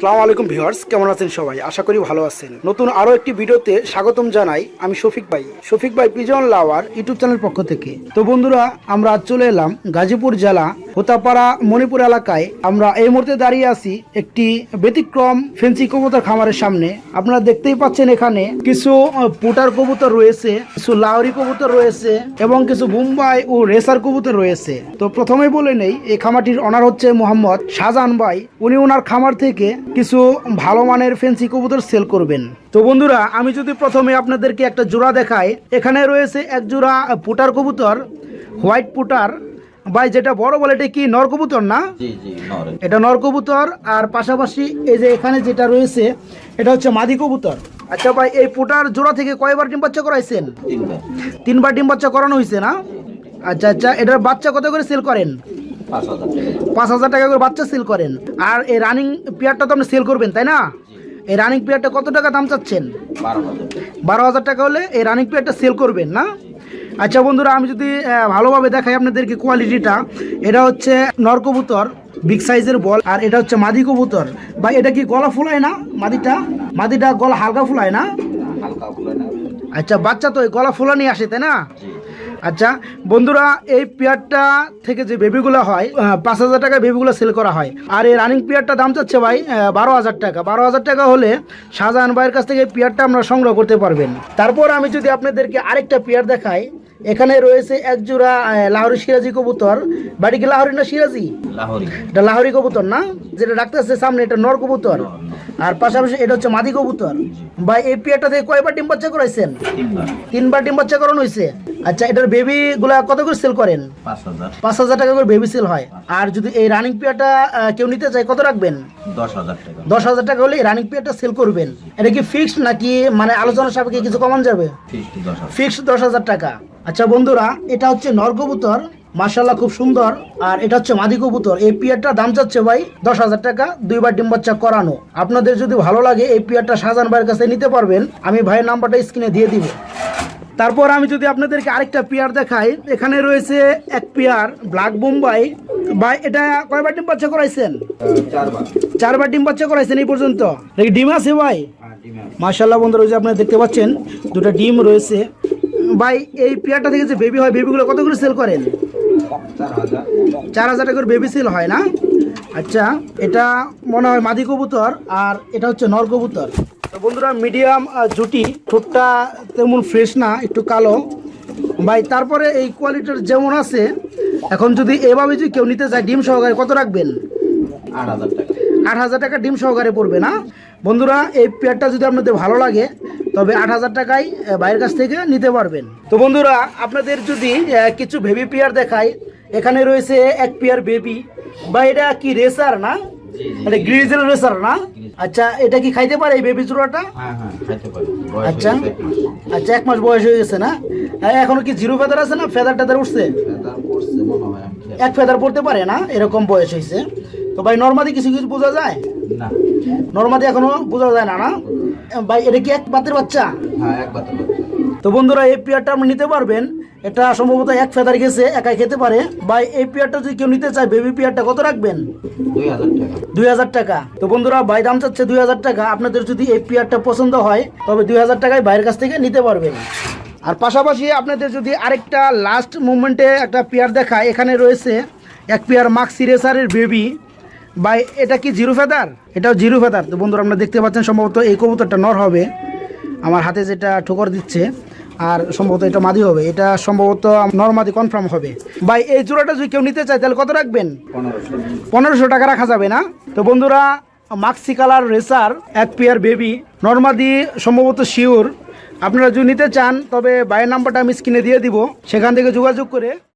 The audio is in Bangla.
আসসালামু আলাইকুম ভিউয়ার্স, কেমন আছেন সবাই? আশা করি ভালো আছেন। নতুন আরও একটি ভিডিওতে স্বাগতম জানাই আমি শফিক ভাই। শফিক ভাই পিজন লাওয়ার ইউটিউব চ্যানেল পক্ষ থেকে। তো বন্ধুরা, আমরা আজ চলে এলাম গাজীপুর জেলা হোতাপাড়া মণিপুর এলাকায়। আমরা এই মুহূর্তে দাঁড়িয়ে আছি একটি ব্যতিক্রম ফেন্সি কবুতর খামারের সামনে। আপনারা দেখতেই পাচ্ছেন এখানে কিছু পুটার কবুতর রয়েছে, কিছু লাউরি কবুতর রয়েছে এবং কিছু মুম্বাই ও রেসার কবুতর রয়েছে। তো প্রথমেই বলে নেই, এই খামারটির অনার হচ্ছে মোহাম্মদ শাহজাহান ভাই। উনি ওনার খামার থেকে কিছু ভালো মানের ফেন্সি কবুতর সেল করবেন। তো বন্ধুরা আমি যদি প্রথমে আপনাদেরকে একটা জোড়া দেখাই এখানে রয়েছে এক জোড়া পুটার কবুতর হোয়াইট পুটার। ভাই যেটা বড় বলে এটা কি নর কবুতর না? এটা নর কবুতর আর পাশাপাশি এই যে এখানে যেটা রয়েছে এটা হচ্ছে মাদি কবুতর। আচ্ছা ভাই এই পুটার জোড়া থেকে কয়বার ডিম বাচ্চা করাইছেন? তিনবার। তিনবার ডিম বাচ্চা করানো হয়েছে না? আচ্ছা আচ্ছা এটার বাচ্চা কত করে সেল করেন? পাঁচ হাজার টাকা করে বাচ্চা সেল করেন। আর এই রানিং পেয়ারটা তো আপনি সেল করবেন তাই না? এই রানিং পেয়ারটা কত টাকা দাম চাচ্ছেন? বারো হাজার। টাকা হলে এই রানিং পেয়ারটা সেল করবেন না? আচ্ছা বন্ধুরা আমি যদি ভালোভাবে দেখাই আপনাদেরকে কোয়ালিটিটা এটা হচ্ছে নরকবুতর বিগ সাইজের বল আর এটা হচ্ছে মাদি কবুতর। বা এটা কি গলা ফুলায় না মাদিটা? মাদিটা গলা হালকা ফুলায় না? হালকা আচ্ছা বাচ্চা তো গলা ফুলানি আসে তাই না? আচ্ছা বন্ধুরা এই পেয়ারটা থেকে যে বেবিগুলো হয় পাঁচ হাজার টাকায় বেবিগুলো সেল করা হয়। আর এই রানিং পেয়ারটা দাম চাচ্ছে ভাই বারো হাজার টাকা। বারো হাজার টাকা হলে শাহজাহান ভাইয়ের কাছ থেকে এই পেয়ারটা আমরা সংগ্রহ করতে পারবেন। তারপর আমি যদি আপনাদেরকে আরেকটা পেয়ার দেখাই এখানে রয়েছে এক জোড়া লাহোরি সিরাজি কবুতর। বাড়ি কি লাহরি না সিরাজি? লাহোরি। এটা লাহোরি কবুতর না? যেটা ডাকতেছে সামনে এটা নর কবুতর। আর পাশাপাশি এটা হচ্ছে মাদি কবুতর। ভাই এই পেয়ারটা থেকে কয়বার ডিম বাচ্চা করাইছেন? তিনবার। ডিম বাচ্চা করানো হয়েছে? আচ্ছা এটার বেবি গুলা কত করে সেল করেন? পাঁচ হাজার। টাকা করে বেবি সেল হয়। আর যদি এই রানিং পেয়ারটা কেউ নিতে চায় কত রাখবেন? দশ হাজার টাকা। হলে রানিং পেয়ারটা সেল করবেন। এটা কি ফিক্সড নাকি মানে আলোচনা সাপেক্ষে কিছু কমান যাবে? ফিক্সড দশ হাজার টাকা। আচ্ছা বন্ধুরা এটা হচ্ছে নর কবুতর। মার্শাল্লাহ খুব সুন্দর। আর এটা হচ্ছে মাদি কবুতর। এই পিয়ারটা দাম চাচ্ছে ভাই দশ হাজার টাকা দুইবার ডিম বাচ্চা করানো। আপনাদের যদি ভালো লাগে এই পিয়ারটা শাহজাহান ভাইয়ের কাছে নিতে পারবেন আমি ভাইয়ের নাম্বারটা স্ক্রিনে দিয়ে দিব। তারপর আমি যদি আপনাদেরকে আরেকটা পেয়ার দেখাই এখানে রয়েছে এক পেয়ার ব্ল্যাক বোম্বাই। ভাই এটা কয়বার ডিম বাচ্চা করাইছেন? চারবার। চারবার ডিম বাচ্চা করাইছেন এই পর্যন্ত? নাকি ডিম আছে ভাই? হ্যাঁ মার্শাল্লাহ বন্ধুরা ওই যে আপনারা দেখতে পাচ্ছেন দুটো ডিম রয়েছে। ভাই এই পেয়ারটা থেকে যে বেবি হয় বেবিগুলো কত করে সেল করেন? চার হাজার টাকার বেবি সেল হয় না? আচ্ছা এটা মনে হয় মাদি কবুতর আর এটা হচ্ছে নর কবুতর। তো বন্ধুরা মিডিয়াম জুটি ঠোঁটটা তেমন ফ্রেশ না একটু কালো। ভাই তারপরে এই কোয়ালিটির যেমন আছে এখন যদি এভাবে যদি কেউ নিতে চায় ডিম সহকারে কত রাখবেন? আট হাজার টাকা। আট হাজার টাকা ডিম সহকারে পড়বে না? বন্ধুরা এই পেয়ারটা যদি আপনাদের ভালো লাগে তবে আট হাজার টাকায় বাইরের কাছ থেকে নিতে পারবেন। তো বন্ধুরা আপনাদের যদি কিছু বেবি পেয়ার দেখাই এখানে রয়েছে এক পেয়ার বেবি বা এটা কি রেসার না? এটা গ্রিজেল রেসার না? আচ্ছা এটা কি খাইতে পারে এই বেবি হ্যাঁ হ্যাঁ বয়স আচ্ছা। আচ্ছা এক মাস বয়স হয়ে গেছে না? এখনও কি জিরো ফেদার আছে না? ফেদার টেদার উঠছে? হয় এক ফেদার পড়তে পারে না? এরকম বয়স হয়েছে। তো ভাই নর্মালি কিছু কিছু বোঝা যায়? না। নর্মালি এখনও বোঝা যায় না না? ভাই এটা কি এক বাতের বাচ্চা? হ্যাঁ এক বাতার বাচ্চা। তো বন্ধুরা এই পেয়ারটা আপনি নিতে পারবেন। এটা সম্ভবত এক ফেদার গেছে একাই খেতে পারে। বা এই পেয়ারটা যদি কেউ নিতে চায় বেবি পেয়ারটা কত রাখবেন? দুই হাজার টাকা। তো বন্ধুরা ভাই দাম চাচ্ছে দুই হাজার টাকা। আপনাদের যদি এই পেয়ারটা পছন্দ হয় তবে দুই হাজার টাকায় বাইরের কাছ থেকে নিতে পারবেন। আর পাশাপাশি আপনাদের যদি আরেকটা লাস্ট মুভমেন্টে একটা পেয়ার দেখায় এখানে রয়েছে এক পেয়ার মাক্সি রেসারের বেবি বা এটা কি জিরো ফেদার? এটাও জিরো ফেদার। তো বন্ধুরা, আপনারা দেখতে পাচ্ছেন, সম্ভবত এই কবুতরটা নর হবে। আমার হাতে যেটা ঠোকর দিচ্ছে, আর সম্ভবত এটা মাদি হবে। এটা সম্ভবত নর্মাদি কনফার্ম হবে। ভাই, এই জোড়াটা যদি কেউ নিতে চায়, তাহলে কত রাখবেন? পনেরোশো। টাকা রাখা যাবে না? তো বন্ধুরা মাক্সি কালার রেসার এক পেয়ার বেবি নর্মাদি সম্ভবত শিওর আপনারা যদি নিতে চান, তবে বাইয়ের নাম্বারটা আমি স্ক্রিনে দিয়ে দিব। সেখান থেকে যোগাযোগ করে